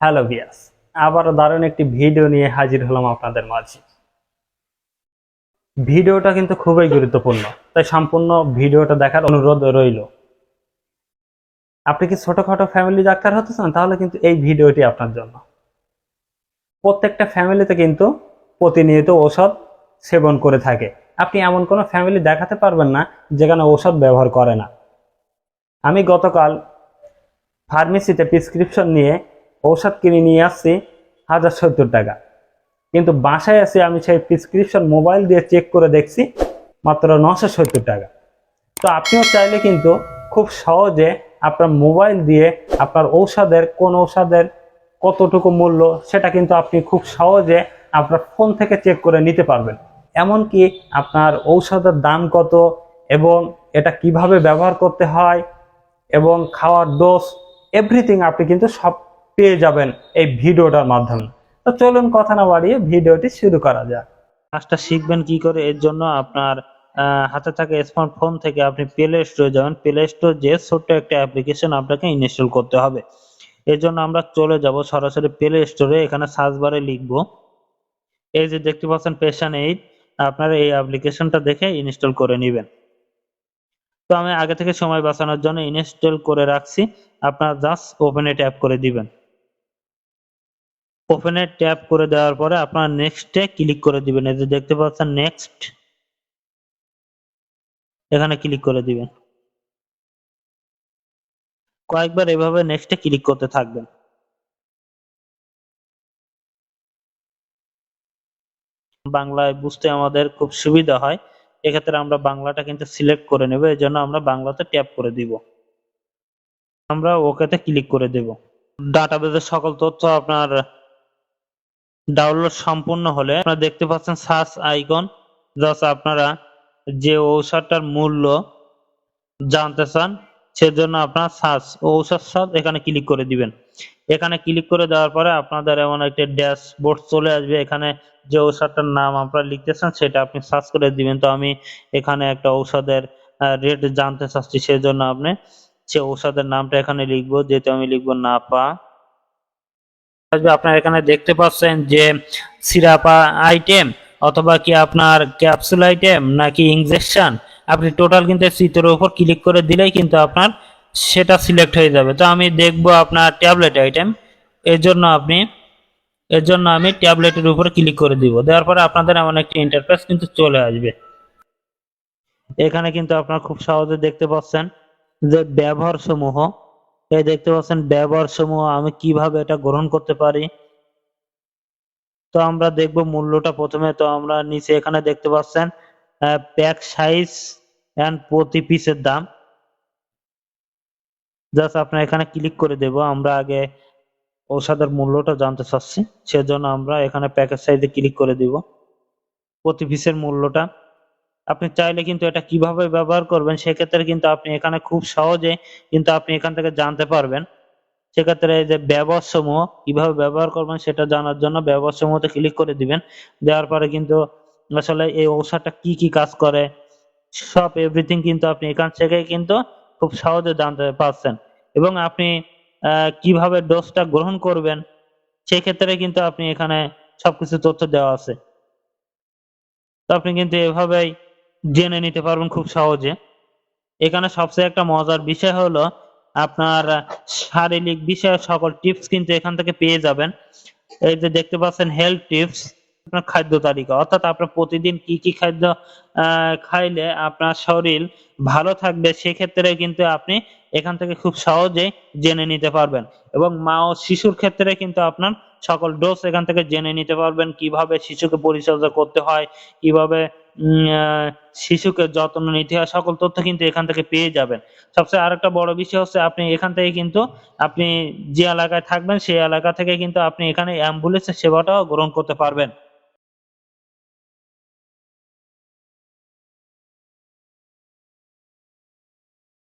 Hello বিয়াস আবারও দারুণ একটি ভিডিও নিয়ে হাজির হলাম আপনাদের মাঝে। ভিডিওটা কিন্তু খুবই গুরুত্বপূর্ণ, তাই সম্পূর্ণ ভিডিওটা দেখার অনুরোধ রইল। আপনি কি ছোটখাটো ফ্যামিলি ডাক্তার হতে চান? তাহলে কিন্তু এই ভিডিওটি আপনার জন্য। প্রত্যেকটা ফ্যামিলিতে কিন্তু প্রতিনিয়ত ঔষধ সেবন করে থাকে। আপনি এমন কোনো ফ্যামিলি দেখাতে পারবেন না যেখানে ঔষধ ব্যবহার করে না। আমি গতকাল ফার্মেসিতে প্রেসক্রিপশন নিয়ে ঔষধ কিনে নিয়ে আসছি হাজার সত্তর টাকা। কিন্তু বাসায় এসে আমি সেই প্রেসক্রিপশন মোবাইল দিয়ে চেক করে দেখছি মাত্র নশো সত্তর টাকা। তো আপনিও চাইলে কিন্তু খুব সহজে আপনার মোবাইল দিয়ে আপনার ঔষধের কোন ঔষধের কতটুকু মূল্য সেটা কিন্তু আপনি খুব সহজে আপনার ফোন থেকে চেক করে নিতে পারবেন। এমনকি আপনার ঔষধের দাম কত এবং এটা কীভাবে ব্যবহার করতে হয় এবং খাওয়ার ডোজ এভরিথিং আপনি কিন্তু সব পেয়ে যাবেন এই ভিডিওটার মাধ্যমে। তো চলুন কথা না বাড়িয়ে ভিডিওটি শুরু করা যাক। কাজটা শিখবেন কি করে? এর জন্য আপনার হাতে থাকা স্মার্টফোন থেকে আপনি প্লে স্টোরে যাবেন। প্লে স্টোর যে ছোট্ট একটা অ্যাপ্লিকেশন আপনাকে ইনস্টল করতে হবে। এর জন্য আমরা চলে যাব সরাসরি প্লে স্টোরে এখানে সার্চ বারে লিখব। এই যে দেখতে পাচ্ছেন পেশান এইট আপনারা এই অ্যাপ্লিকেশনটা দেখে ইনস্টল করে নেবেন। তো আমি আগে থেকে সময় বাঁচানোর জন্য ইনস্টল করে রাখছি। আপনারা জাস্ট ওপেনে ট্যাপ করে দিবেন। ওপেনে ট্যাপ করে দেওয়ার পরে আপনার নেক্সটে ক্লিক করে দিবেন। এই যে দেখতে পাচ্ছেন নেক্সট এখানে ক্লিক করে দিবেন। কয়েকবার এভাবে নেক্সটে ক্লিক করতে থাকবেন। বাংলায় বুঝতে আমাদের খুব সুবিধা হয়। এক্ষেত্রে আমরা বাংলাটা কিন্তু সিলেক্ট করে নেব, এই জন্য আমরা বাংলাতে ট্যাপ করে দিব। আমরা ওকেতে ক্লিক করে দেব। ডাটাবেজের সকল তথ্য আপনার ডাউনলোড সম্পূর্ণ হলে আপনারা দেখতে পাচ্ছেন সার্চ আইকন জাস্ট আপনারা যে ঔষধটার মূল্য জানতে চান, সেজন্য আপনার সার্চ ঔষধ সার্চ এখানে ক্লিক করে দিবেন। এখানে ক্লিক করে দেওয়ার পরে আপনাদের এমন একটা ড্যাশবোর্ড চলে আসবে। এখানে যে ঔষধটার নাম আপনারা লিখতেছেন সেটা আপনি সার্চ করে দিবেন। তো আমি এখানে একটা ঔষধের রেট জানতে চাচ্ছি, সেজন্য আপনি সে ঔষধের নামটা এখানে লিখব। যেহেতু আমি লিখব নাপা। আসবে। আপনারা এখানে দেখতে পাচ্ছেন যে সিরাপা আইটেম অথবা কি আপনার ক্যাপসুল আইটেম নাকি ইনজেকশন আপনি টোটাল কিন্তু চিত্রের উপর ক্লিক করে দিলেই কিন্তু আপনার সেটা সিলেক্ট হয়ে যাবে। তো আমি দেখব আপনার ট্যাবলেট আইটেম এর জন্য আপনি, এর জন্য আমি ট্যাবলেটের উপর ক্লিক করে দিব। দেওয়ার পরে আপনাদের এমন একটি ইন্টারফেস কিন্তু চলে আসবে। এখানে কিন্তু আপনারা খুব সহজে দেখতে পাচ্ছেন যে ব্যবহার সমূহ এই দেখতে পাচ্ছেন ব্যবহার সমূহ আমি কীভাবে এটা গ্রহণ করতে পারি? তো আমরা দেখব মূল্যটা প্রথমে। তো আমরা নিচে এখানে দেখতে পাচ্ছেন প্যাক সাইজ এন্ড প্রতি পিসের দাম। জাস্ট আপনার এখানে ক্লিক করে দেব। আমরা আগে ঔষধের মূল্যটা জানতে চাচ্ছি, সেজন্য আমরা এখানে প্যাকেজ সাইজে ক্লিক করে দিব। প্রতি পিসের মূল্যটা। আপনি চাইলে কিন্তু এটা কীভাবে ব্যবহার করবেন সেক্ষেত্রে কিন্তু আপনি এখানে খুব সহজে কিন্তু আপনি এখান থেকে জানতে পারবেন। সেক্ষেত্রে যে ব্যবহার সমূহ কীভাবে ব্যবহার করবেন সেটা জানার জন্য ব্যবহার সমূহতে ক্লিক করে দিবেন। দেওয়ার পরে কিন্তু আসলে এই ঔষধটা কি কি কাজ করে, সব এভরিথিং কিন্তু আপনি এখান থেকে কিন্তু খুব সহজে জানতে পারছেন। এবং আপনি কীভাবে ডোজটা গ্রহণ করবেন সেক্ষেত্রে কিন্তু আপনি এখানে সবকিছু তথ্য দেওয়া আছে। তো আপনি কিন্তু এভাবেই জেনে নিতে পারবেন খুব সহজে। এখানে সবচেয়ে একটা মজার বিষয় হলো আপনার শারীরিক বিষয়ে, সকল টিপস কিন্তু এখান থেকে পেয়ে যাবেন। এই যে দেখতে পাচ্ছেন হেলথ টিপস আপনার খাদ্য তালিকা। অর্থাৎ আপনার প্রতিদিন কি কি খাদ্য খাইলে আপনার শরীর ভালো থাকবে, সেক্ষেত্রে কিন্তু আপনি এখান থেকে খুব সহজে জেনে নিতে পারবেন। এবং মা ও শিশুর ক্ষেত্রে কিন্তু আপনার সকল ডোজ এখান থেকে জেনে নিতে পারবেন, কীভাবে শিশুকে পরিচর্যা করতে হয়, কীভাবে শিশুকে যত্ন নিতে হয় সকল তথ্য কিন্তু এখান থেকে পেয়ে যাবেন। সবচেয়ে আরেকটা বড় বিষয় হচ্ছে আপনি এখান থেকে কিন্তু আপনি যে এলাকায় থাকবেন, সেই এলাকা থেকে কিন্তু আপনি এখানে অ্যাম্বুলেন্সের সেবাটাও গ্রহণ করতে পারবেন।